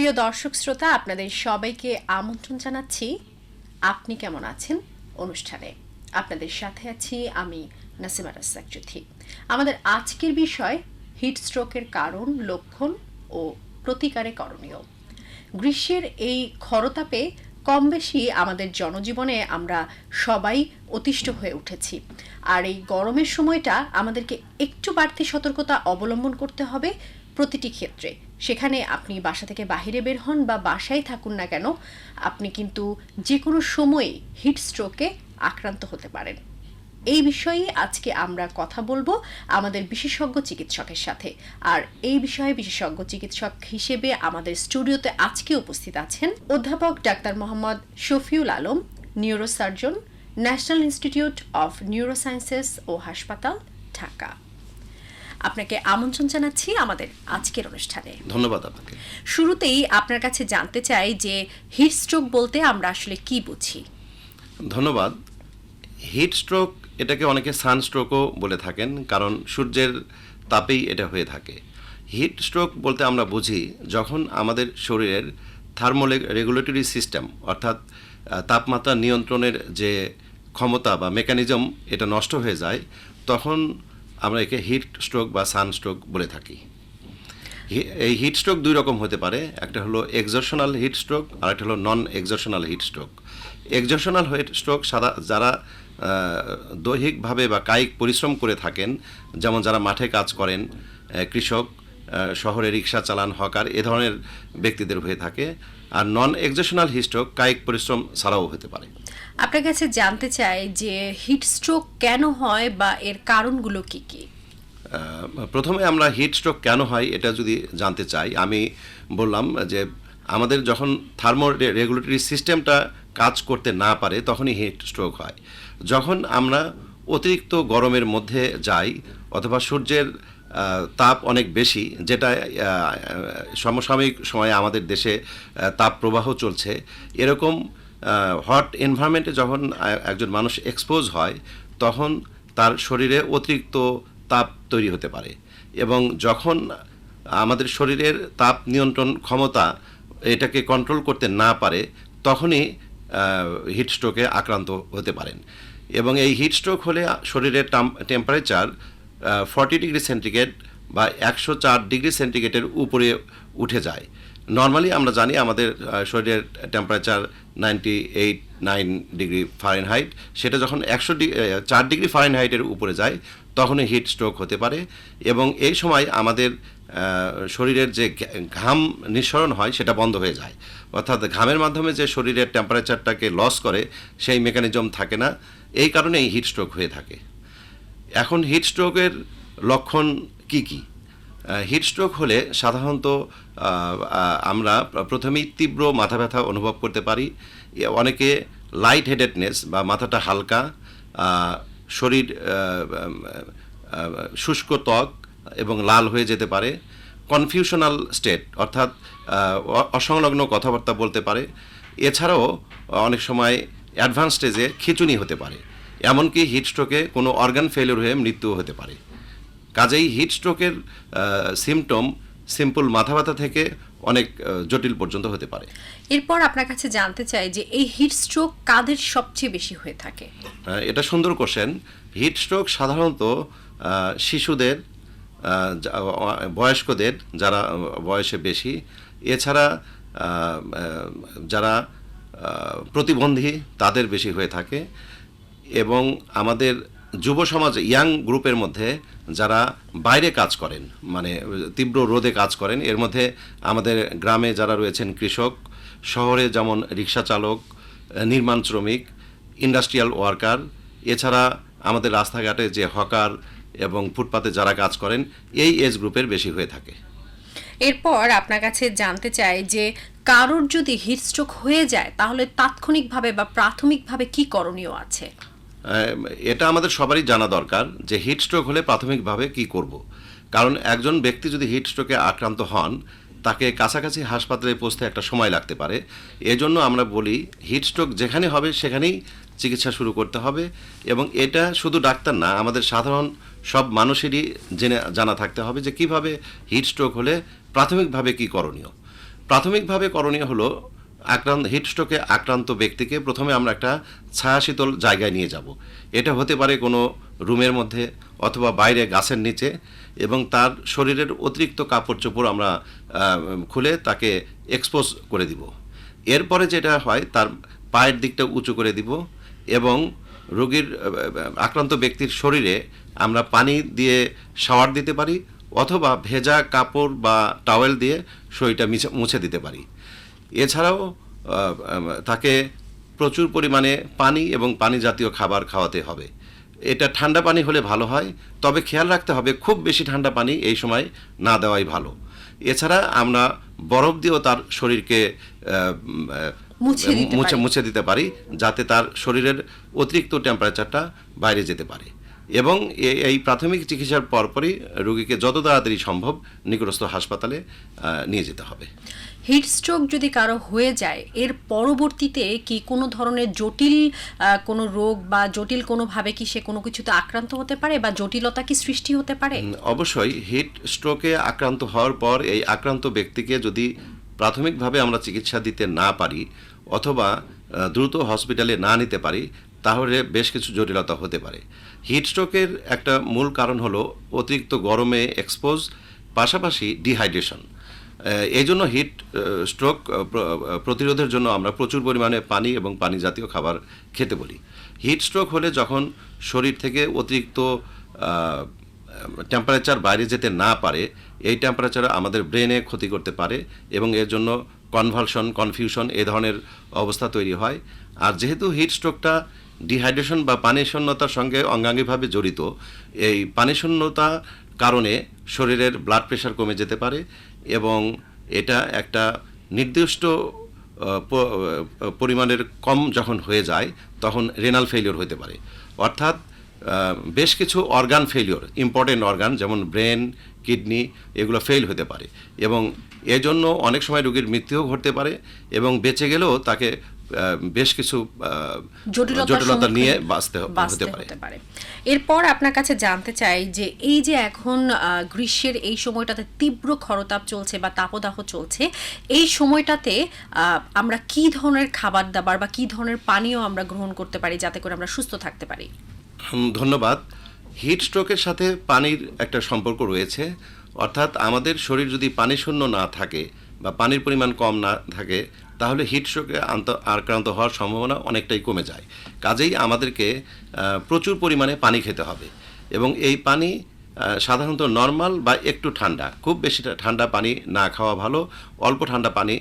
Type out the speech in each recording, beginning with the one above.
প্রিয় দর্শক শ্রোতা, আপনাদের সবাইকে আমন্ত্রণ জানাচ্ছি। আপনি কেমন আছেন? অনুষ্ঠানে আপনাদের সাথে আছি আমি নাসিমা রাস্তাক চৌধুরী। আমাদের আজকের বিষয়, হিট স্ট্রোকের কারণ, লক্ষণ ও প্রতিকারে করণীয়। গ্রীষ্মের এই খরতাপে কম বেশি আমাদের জনজীবনে আমরা সবাই অতিষ্ঠ হয়ে উঠেছি। আর এই গরমের সময়টা আমাদেরকে একটু বাড়তি সতর্কতা অবলম্বন করতে হবে প্রতিটি ক্ষেত্রে। সেখানে আপনি বাসা থেকে বাইরে বের হন বা বাসায় থাকুন না কেন, আপনি কিন্তু যে কোনো সময়ে হিট স্ট্রোকে আক্রান্ত হতে পারেন। এই বিষয়ে আজকে আমরা কথা বলব আমাদের বিশেষজ্ঞ চিকিৎসকের সাথে। আর এই বিষয়ে বিশেষজ্ঞ চিকিৎসক হিসেবে আমাদের স্টুডিওতে আজকে উপস্থিত আছেন অধ্যাপক doctor Mohammad Shafiul Alam, neurosurgeon, national institute of neurosciences ও হাসপাতাল, ঢাকা। আপনাকে আমন্ত্রণ জানাচ্ছি আমাদের আজকের অনুষ্ঠানে। ধন্যবাদ আপনাকে। শুরুতেই আপনার কাছে জানতে চাই যে হিট স্ট্রোক বলতে আমরা আসলে কি বুঝি? ধন্যবাদ। হিট স্ট্রোক এটাকে অনেকে সানস্ট্রোকও বলে থাকেন কারণ সূর্যের তাপেই এটা হয়ে থাকে। হিট স্ট্রোক বলতে আমরা বুঝি যখন আমাদের শরীরের থার্মোলে রেগুলেটরি সিস্টেম অর্থাৎ তাপমাত্রা নিয়ন্ত্রণের যে ক্ষমতা বা মেকানিজম এটা নষ্ট হয়ে যায় তখন আমরা একে হিট স্ট্রোক বা সানস্ট্রোক বলে থাকি। এই হিট স্ট্রোক দুই রকম হতে পারে, একটা হলো এক্সর্শনাল হিট স্ট্রোক আর একটা হলো non exertional heat stroke. Exertional heat stroke সাদা যারা দৈহিকভাবে বা কায়িক পরিশ্রম করে থাকেন, যেমন যারা মাঠে কাজ করেন কৃষক শহরে রিক্সা চালান হকার এ ধরনের ব্যক্তিদের হয়ে থাকে। আর নন এক্সেশনাল হিট স্ট্রোক কায়িক পরিশ্রম ছাড়াও হতে পারে। আপনার কাছে জানতে চাই যে হিট স্ট্রোক কেন হয় বা এর কারণগুলো কি কি? প্রথমে আমরা হিট স্ট্রোক কেন হয় এটা যদি জানতে চাই আমি বললাম যে আমাদের যখন থার্মো রেগুলেটরি সিস্টেমটা কাজ করতে না পারে তখনই হিট স্ট্রোক হয়। যখন আমরা অতিরিক্ত গরমের মধ্যে যাই অথবা সূর্যের তাপ অনেক বেশি, যেটা সমসাময়িক সময়ে আমাদের দেশে তাপ প্রবাহ চলছে। এরকম হট এনভায়রনমেন্টে যখন একজন মানুষ এক্সপোজ হয়, তখন তার শরীরে অতিরিক্ত তাপ তৈরি হতে পারে। এবং যখন আমাদের শরীরের তাপ নিয়ন্ত্রণ ক্ষমতা এটাকে কন্ট্রোল করতে না পারে, তখনই হিট স্ট্রোকে আক্রান্ত হতে পারেন। এবং এই হিট স্ট্রোক হলে শরীরের টেম্পারেচার ফর্টি ডিগ্রি সেন্টিগ্রেড বা একশো চার ডিগ্রি সেন্টিগ্রেডের উপরে উঠে যায়। নর্মালি আমরা জানি আমাদের শরীরের temperature ninety eight nine degree Fahrenheit সেটা যখন একশো চার ডিগ্রি ফারেনহাইটের উপরে যায়, তখনই হিট স্ট্রোক হতে পারে এবং এই সময় আমাদের শরীরের যে ঘাম নিঃসরণ হয়, সেটা বন্ধ হয়ে যায়। অর্থাৎ ঘামের মাধ্যমে যে শরীরের টেম্পারেচারটাকে লস করে, সেই মেকানিজম থাকে না। এই কারণেই হিট স্ট্রোক হয়ে থাকে। এখন হিট স্ট্রোকের লক্ষণ কি কি? হিট স্ট্রোক হলে সাধারণত আমরা প্রথমেই তীব্র মাথা ব্যথা অনুভব করতে পারি। অনেকে লাইট হেডেডনেস বা মাথাটা হালকা শরীর শুষ্ক ত্বক এবং লাল হয়ে যেতে পারে। কনফিউশনাল স্টেট অর্থাৎ অসংলগ্ন কথাবার্তা বলতে পারে। এছাড়াও, অনেক সময় অ্যাডভান্স স্টেজে খিচুনি হতে পারে। এমনকি হিট স্ট্রোকে কোনো অর্গান ফেলিওর হয়ে মৃত্যুও হতে পারে। কাজেই হিট স্ট্রোকের সিমটম সিম্পল মাথা ব্যথা থেকে অনেক জটিল পর্যন্ত হতে পারে। এরপর আপনার কাছে জানতে চাই যে এই হিট স্ট্রোক কাদের সবচেয়ে বেশি হয়ে থাকে? এটা সুন্দর কোশ্চেন হিট স্ট্রোক সাধারণত শিশুদের বয়স্কদের যারা বয়সে বেশি এছাড়া যারা প্রতিবন্ধী তাদের বেশি হয়ে থাকে। এবং আমাদের যুব সমাজ ইয়াং গ্রুপের মধ্যে যারা বাইরে কাজ করেন মানে তীব্র রোদে কাজ করেন, এর মধ্যে আমাদের গ্রামে যারা রয়েছেন কৃষক, শহরে যেমন রিক্সা চালক, নির্মাণ শ্রমিক ইন্ডাস্ট্রিয়াল ওয়ার্কার এছাড়া আমাদের রাস্তাঘাটে যে হকার এবং ফুটপাতে যারা কাজ করেন, এই এজ গ্রুপের বেশি হয়ে থাকে। এরপর আপনার কাছে জানতে চাই যে কারোর যদি হিট স্ট্রোক হয়ে যায়, তাহলে তাৎক্ষণিকভাবে বা প্রাথমিকভাবে কি করণীয় আছে? এটা আমাদের সবারই জানা দরকার যে হিট স্ট্রোক হলে প্রাথমিকভাবে কি করব। কারণ একজন ব্যক্তি যদি হিট স্ট্রোকে আক্রান্ত হন, তাকে কাছাকাছি হাসপাতালে পৌঁছতে একটা সময় লাগতে পারে এজন্য আমরা বলি হিট স্ট্রোক যেখানে হবে সেখানেই চিকিৎসা শুরু করতে হবে এবং এটা শুধু ডাক্তার না, আমাদের সাধারণ সব মানুষেরই জেনে, জানা থাকতে হবে যে কীভাবে হিট স্ট্রোক হলে প্রাথমিকভাবে কি করণীয় প্রাথমিকভাবে করণীয় হলো আক্রান্ত হিটস্ট্রোকে আক্রান্ত ব্যক্তিকে প্রথমে আমরা একটা ছায়া শীতল জায়গায় নিয়ে যাব। এটা হতে পারে কোনো রুমের মধ্যে অথবা বাইরে গাছের নিচে এবং তার শরীরের অতিরিক্ত কাপড় চোপড় আমরা খুলে তাকে এক্সপোজ করে দিব। এরপরে যেটা হয়, তার পায়ের দিকটা উঁচু করে দিব এবং রোগীর আক্রান্ত ব্যক্তির শরীরে আমরা পানি দিয়ে শাওয়ার দিতে পারি অথবা ভেজা কাপড় বা টাওয়েল দিয়ে শরীরটা মিছে- মুছে দিতে পারি। এছাড়াও তাকে প্রচুর পরিমাণে পানি এবং পানি জাতীয় খাবার খাওয়াতে হবে। এটা ঠান্ডা পানি হলে ভালো হয় তবে খেয়াল রাখতে হবে খুব বেশি ঠান্ডা পানি এই সময় না দেওয়াই ভালো। এছাড়া আমরা বরফ দিয়েও তার শরীরকে মুছে মুছে দিতে পারি যাতে তার শরীরের অতিরিক্ত টেম্পারেচারটা বাইরে যেতে পারে। এবং এই প্রাথমিক চিকিৎসার পরপরই রোগীকে যত তাড়াতাড়ি সম্ভব নিকটস্থ হাসপাতালে নিয়ে যেতে হবে। হিট স্ট্রোক যদি কারও হয়ে যায়, এর পরবর্তীতে কি কোনো ধরনের জটিল কোনো রোগ বা জটিল কোনোভাবে কি সে কোনো কিছুতে আক্রান্ত হতে পারে বা জটিলতা কি সৃষ্টি হতে পারে? অবশ্যই হিট স্ট্রোকে আক্রান্ত হওয়ার পর এই আক্রান্ত ব্যক্তিকে যদি প্রাথমিকভাবে আমরা চিকিৎসা দিতে না পারি অথবা দ্রুত হসপিটালে না নিতে পারি, তাহলে বেশ কিছু জটিলতা হতে পারে। হিট স্ট্রোকের একটা মূল কারণ হলো অতিরিক্ত গরমে এক্সপোজ পাশাপাশি ডিহাইড্রেশন এই জন্য হিট স্ট্রোক প্রতিরোধের জন্য আমরা প্রচুর পরিমাণে পানি এবং পানি জাতীয় খাবার খেতে বলি। হিট স্ট্রোক হলে যখন শরীর থেকে অতিরিক্ত টেম্পারেচার বাইরে যেতে না পারে, এই টেম্পারেচার আমাদের ব্রেনে ক্ষতি করতে পারে এবং এর জন্য কনভালশন কনফিউশন এ ধরনের অবস্থা তৈরি হয়। আর যেহেতু হিট স্ট্রোকটা ডিহাইড্রেশন বা পানি শূন্যতার সঙ্গে অঙ্গাঙ্গিভাবে জড়িত, এই পানি শূন্যতা কারণে শরীরের ব্লাড প্রেশার কমে যেতে পারে এবং এটা একটা নির্দিষ্ট পরিমাণের কম যখন হয়ে যায়, তখন রেনাল ফেলিওর হতে পারে। অর্থাৎ বেশ কিছু অর্গান ফেলিওর ইম্পর্টেন্ট অর্গান যেমন ব্রেন কিডনি এগুলো ফেল হতে পারে। এবং এজন্য অনেক সময় রোগীর মৃত্যুও ঘটতে পারে এবং বেঁচে গেলেও তাকে বেশ কিছু জটিলতা নিয়ে বাঁচতে হতে পারে। এরপর আপনার কাছে জানতে চাই যে এই যে এখন গ্রীষ্মের এই সময়টাতে তীব্র খরতাপ চলছে বা তাপদাহ চলছে এই সময়টাতে আমরা কি ধরনের খাবার দাবার বা কি ধরনের পানীয় আমরা গ্রহণ করতে পারি যাতে করে আমরা সুস্থ থাকতে পারি? ধন্যবাদ। হিট স্ট্রোকের সাথে পানির একটা সম্পর্ক রয়েছে। অর্থাৎ আমাদের শরীর যদি পানি শূন্য না থাকে বা পানির পরিমাণ কম না থাকে তাহলে হিট স্ট্রোকে আক্রান্ত হওয়ার সম্ভাবনা অনেকটাই কমে যায়। কাজেই আমাদেরকে প্রচুর পরিমাণে পানি খেতে হবে। এবং এই পানি সাধারণত নর্মাল বা একটু ঠান্ডা। খুব বেশি ঠান্ডা পানি না খাওয়া ভালো, অল্প ঠান্ডা পানি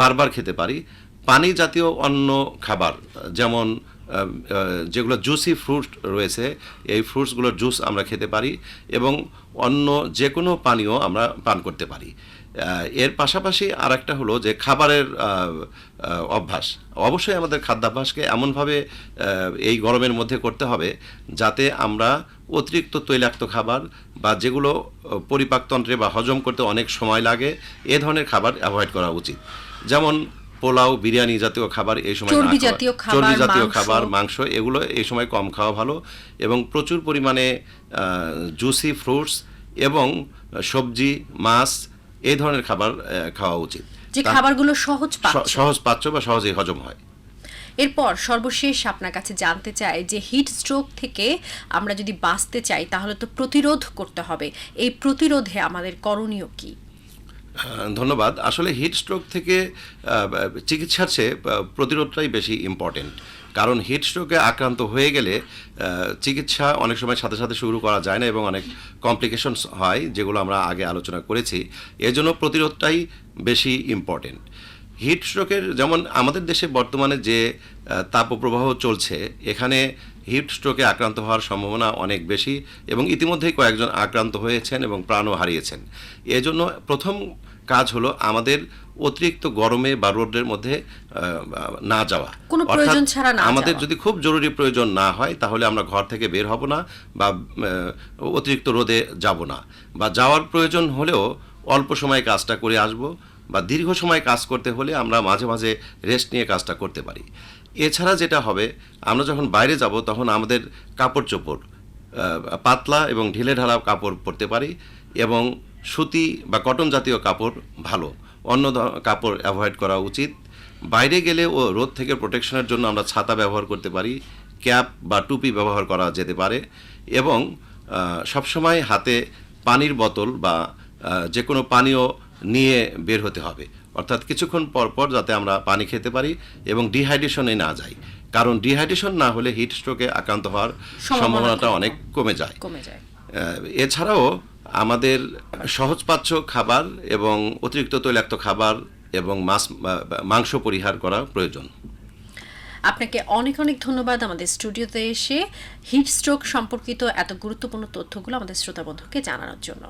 বারবার খেতে পারি। পানি জাতীয় অন্য খাবার, যেমন যেগুলো জুসি ফ্রুট রয়েছে, এই ফ্রুটসগুলোর জুস আমরা খেতে পারি এবং অন্য যে কোনো পানীয় আমরা পান করতে পারি। এর পাশাপাশি আর একটা হলো যে খাবারের অভ্যাস অবশ্যই আমাদের খাদ্যাভ্যাসকে এমনভাবে এই গরমের মধ্যে করতে হবে যাতে আমরা অতিরিক্ত তৈলাক্ত খাবার বা যেগুলো পরিপাকতন্ত্রে বা হজম করতে অনেক সময় লাগে এ ধরনের খাবার অ্যাভয়েড করা উচিত যেমন পোলাও বিরিয়ানি জাতীয় খাবার এই সময় চর্বি জাতীয়। খাবার মাংস এগুলো এই সময় কম খাওয়া ভালো এবং প্রচুর পরিমাণে জুসি ফ্রুটস এবং সবজি মাছ এই ধরনের খাবার খাওয়া উচিত। যে খাবারগুলো সহজ সহজ পাচ্য বা সহজেই হজম হয়। এরপর সর্বশেষ আপনার কাছে জানতে চাই যে হিট স্ট্রোক থেকে আমরা যদি বাঁচতে চাই তাহলে তো প্রতিরোধ করতে হবে। এই প্রতিরোধে আমাদের করণীয় কি? ধন্যবাদ। আসলে হিট স্ট্রোক থেকে চিকিৎসার চেয়ে প্রতিরোধটাই বেশি ইম্পর্টেন্ট কারণ হিট স্ট্রোকে আক্রান্ত হয়ে গেলে চিকিৎসা অনেক সময় সাথে সাথে শুরু করা যায় না এবং অনেক কমপ্লিকেশনস হয় যেগুলো আমরা আগে আলোচনা করেছি। এজন্য প্রতিরোধটাই বেশি ইম্পর্টেন্ট হিট স্ট্রোকের যেমন আমাদের দেশে বর্তমানে যে তাপপ্রবাহ চলছে, এখানে হিট স্ট্রোকে আক্রান্ত হওয়ার সম্ভাবনা অনেক বেশি এবং ইতিমধ্যেই কয়েকজন আক্রান্ত হয়েছেন এবং প্রাণও হারিয়েছেন। এজন্য প্রথম কাজ হলো আমাদের অতিরিক্ত গরমে বা রোদের মধ্যে না যাওয়া। কোনো প্রয়োজন ছাড়া না আমাদের যদি খুব জরুরি প্রয়োজন না হয় তাহলে আমরা ঘর থেকে বের হব না বা অতিরিক্ত রোদে যাব না। বা যাওয়ার প্রয়োজন হলেও অল্প সময় কাজটা করে আসব বা দীর্ঘ সময় কাজ করতে হলে আমরা মাঝে মাঝে রেস্ট নিয়ে কাজটা করতে পারি। এছাড়া যেটা হবে আমরা যখন বাইরে যাব তখন আমাদের কাপড় চোপড় পাতলা এবং ঢিলে ঢালা কাপড় পরতে পারি এবং সুতি বা কটন জাতীয় কাপড় ভালো। অন্য কাপড় অ্যাভয়েড করা উচিত। বাইরে গেলে ও রোদ থেকে প্রোটেকশনের জন্য আমরা ছাতা ব্যবহার করতে পারি ক্যাপ বা টুপি ব্যবহার করা যেতে পারে এবং সবসময় হাতে পানির বোতল বা যে কোনো পানীয় নিয়ে বের হতে হবে। অর্থাৎ কিছুক্ষণ পর পর যাতে আমরা পানি খেতে পারি এবং ডিহাইড্রেশনে না যাই। কারণ ডিহাইড্রেশন না হলে হিট স্ট্রোকে আক্রান্ত হওয়ার সম্ভাবনাটা অনেক কমে যায়। কমে যায়। এছাড়াও আমাদের সহজপাচ্য খাবার এবং অতিরিক্ত তৈলাক্ত খাবার এবং মাছ মাংস পরিহার করা প্রয়োজন। আপনাকে অনেক অনেক ধন্যবাদ আমাদের স্টুডিওতে এসে হিট স্ট্রোক সম্পর্কিত এত গুরুত্বপূর্ণ তথ্যগুলো আমাদের শ্রোতা বন্ধুকে জানানোর জন্য।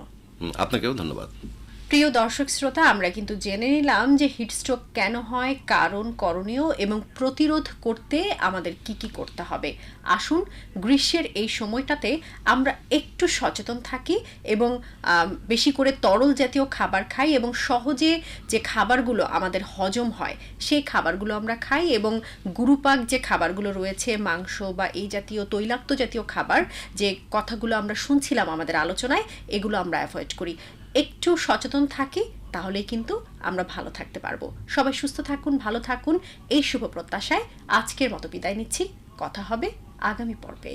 আপনাকেও ধন্যবাদ। প্রিয় দর্শক শ্রোতা, আমরা কিন্তু জেনে নিলাম যে হিটস্ট্রোক কেন হয়, কারণ করণীয় এবং প্রতিরোধ করতে আমাদের কি কি করতে হবে। আসুন, গ্রীষ্মের এই সময়টাতে আমরা একটু সচেতন থাকি এবং বেশি করে তরল জাতীয় খাবার খাই এবং সহজে যে খাবারগুলো আমাদের হজম হয়, সেই খাবারগুলো আমরা খাই এবং গুরুপাক যে খাবারগুলো রয়েছে, মাংস বা এই জাতীয় তৈলাক্ত জাতীয় খাবার, যে কথাগুলো আমরা শুনছিলাম আমাদের আলোচনায়, এগুলো আমরা অ্যাভয়েড করি। একটু সচেতন থাকি তাহলে কিন্তু আমরা ভালো থাকতে পারব। সবাই সুস্থ থাকুন, ভালো থাকুন। এই শুভ প্রত্যাশায় আজকের মতো বিদায় নিচ্ছি। কথা হবে আগামী পর্বে।